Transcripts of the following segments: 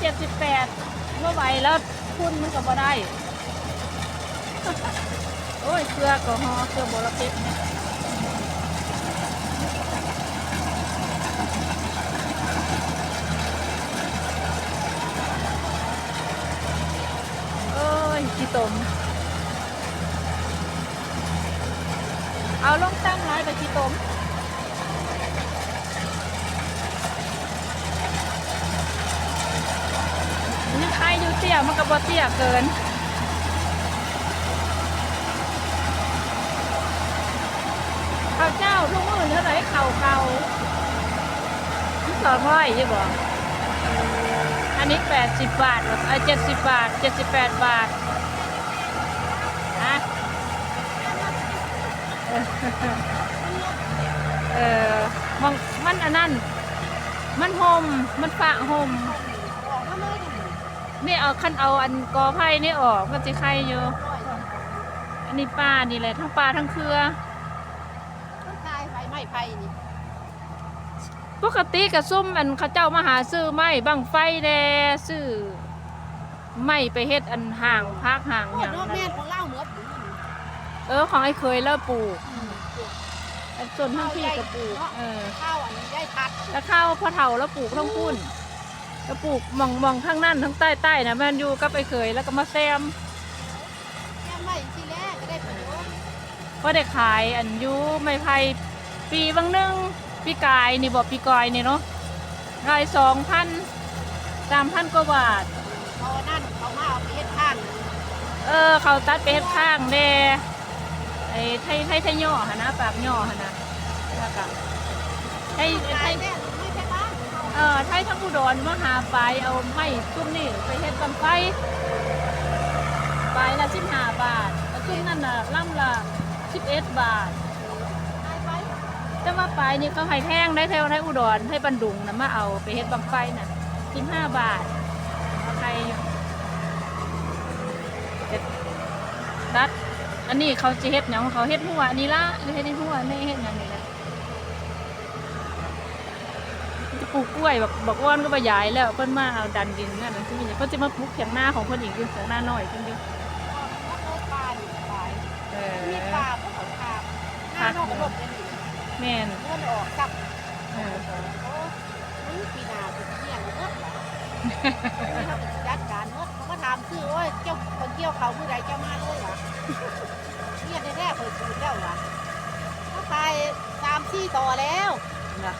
เจ็ดสิบแปดเมื่อไหวแล้วคุณมันก็บ่ได้ โอ้ยเกลือก็ฮอเกลือบรเพชรเนี่ยโอ้ยขี้ตมเอาลงตั้งไว้ไปขี้ตม ยังใครอยู่ เตี้ยมันก็บ่เตี้ยเกินข้าวเจ้าทุกมื้อเท่าไหร่ข้าเก่าสองร้อยใช่บ่อันนี้แปดสิบบาทเหรออเจ็ดสิบบาทเจ็ดสิบแปดบาทฮะเออมันมันอันนั้น มันหมมันฝะหม นี่เอาคันเอาอันกอไผ่นี่ออกมันจะไข่อยู่ร้อยอันนี้ปลานี่แหละทั้งปลาทั้งเครือต้นทายไฟไหม้ไผ่นี่ปกติกับซุ่มอันเขาเจ้ามาหาซื้อไม้บังไฟแดซื้อไม้ไปเฮ็ดอันห่างพักห่างโอ้อย่างโนนั้นแม่นของเล่าเหมือนอยู่นี่เออของไอ้เคยเลิกปลูกอืมอันส่วนทั้งพี่ก็ปลูกเออข้าวอันนี้ได้ทัดแล้วข้าวพอเฒ่าแล้วปลูกทั้งพุ่น แล้วปลูกมองมองข้างนั่นทั้งใต้ใต้นะแม่นอยู่กับไอ้เคยแล้วก็มาแซมแค่ไหม้ทีแรกก็ได้ประโยชน์ก็ได้ขายอันอยูไม้ไผ่ปีบางหนึงปีกายนี่บอกปีกายนี่เนาะขายสองพันสามพันกว่าบาทพอนั่นเขามาเอาไปเฮ็ดข้าง เออ เขาตัดไปเฮ็ดข้างแด่ไอ้ไทยไทยไทยย่อหนนะปากย่อหนนะแล้วก็ไทยไทตาย เออไทยทั้งอุดรมาหาไปเอาไม้ซุ้มนี่ไปเฮ็ดบังไฟไปละสิบห้าบาทแล้วซุ้มนั่นน่ะล่ำละสิบเอ็ดบาทตายไปแต่ว่าไปนี่เขาให้แพงได้เท่าไทยอุดรให้บันดุงนะมาเอาไปเฮ็ดบังไฟน่ะสิบห้าบาทใครอยู่เฮ็ดตัดอันนี้เขาจะเฮ็ดหยังเขาเฮ็ดหัวนนี้ละหรือเฮ็ดในหัวไม่เฮ็ดหยังนี่ละจะ ปลูกกล้วยแบบบอกว่านก็บยายแล้วเพิ่นมาเอาดันดินนั่นน่ะซึ่งเพิ่นจะมาปลูกเถียงหน้าของเพิ่นอีกอยู่เถียงหน้าน้อยจริงดิก็เลิกปลานี่ตายเออมีปลาพวกเขาทาหน้านอกระบบเลยนี่แม่นเงินออกกับเออโอ้นี่ปีนาเป็นเที่ยงเมื่อไหร่เขาเป็นจัดการเมื่อเขาก็ถามชื่อโอ้ยเจ้าคนเกี่ยวเขาเมื่อไรเจ้ามาเลยวะเนี่ยแท้ๆเคยพูดแล้ววะเขาตายสามสี่ต่อแล้วนะ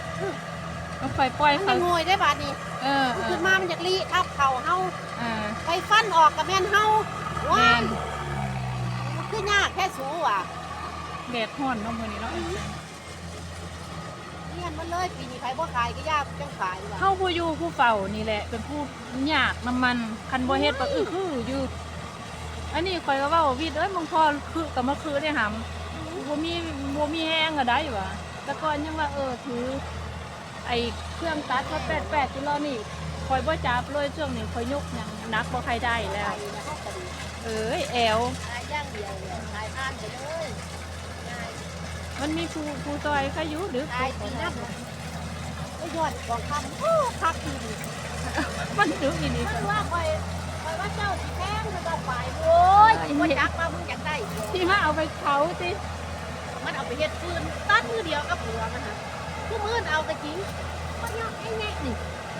ก็ปล่อยปล่อยมันเขาไม่งวยได้บาดนี้เออเอขึ้อนมามันจากลีทับเข่าเฮาเออไปฟันออกกับแม่นเฮาแม่ว้ายนมันคือยากแค่สูว่ะแดดฮ้อนเนาะมื้อนี้เนาะเนี่ยมันเลยปีนี้ใครบ่ขายก็ยากจังขายว่ะเฮาผู้อยู่ผู้เฝ้านี่แหละ เป็นผู้ยากน้ำมันคันบ่เฮ็ดบ่อื้อคืออยู่ อันนี้ข่อยก็เว้าวิดเอ้ยมึงพอคือก็มาคือได้หำ บ่มีบ่มีแฮงก็ได้วะแต่ก่อนยังว่าเออถือ ไอ้เครื่องตัดก็88กิโลนี่ข่อยบ่จับเลยช่วงนี้ข่อยยกหยังหนักบ่ใครได้แล้วขายแล้วเขาก็ดีเอ้ยแอวขายอย่างเดียวเลยขายผ่านไปเลยง่ายมันมีผู้ผู้ซอยใครอยู่หรือตายปีนับก็ยอดกองคำโอ้พักทีดีมันดูอีนี่มันว่าคอยคอยว่าเจ้าสิแพงจะต้องไปโอ้ยบ่จักมามึงอยากได้ที่มาเอาไปเผาสิมันเอาไปเฮ็ดฟืนตัดมือเดียวกับหัวมันฮะ ผู้มือเอากระจิงมันยังไอ้แง่นี่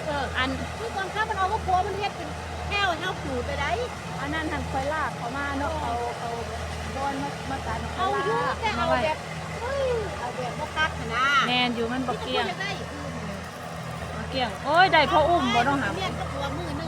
เอออันคือก่อนข้ามันเอากับหัวมันเฮ็ดเป็นแก้วให้เฮาขูดไปได้อันนั้นหันคอยลากเขามาเนาะเอาเอาบอนมามาตัดเอาอยู่ลากแต่มาเอาไว้แบบเฮ้ยเอาแบบบ่คักหั่นนะแมนอยู่มันบกเกี้ยงที่จะได้คือบ่เกี้ยงโอ้ยได้พออุ้มบ่ต้องหาเรียนกับหัวมือหนึง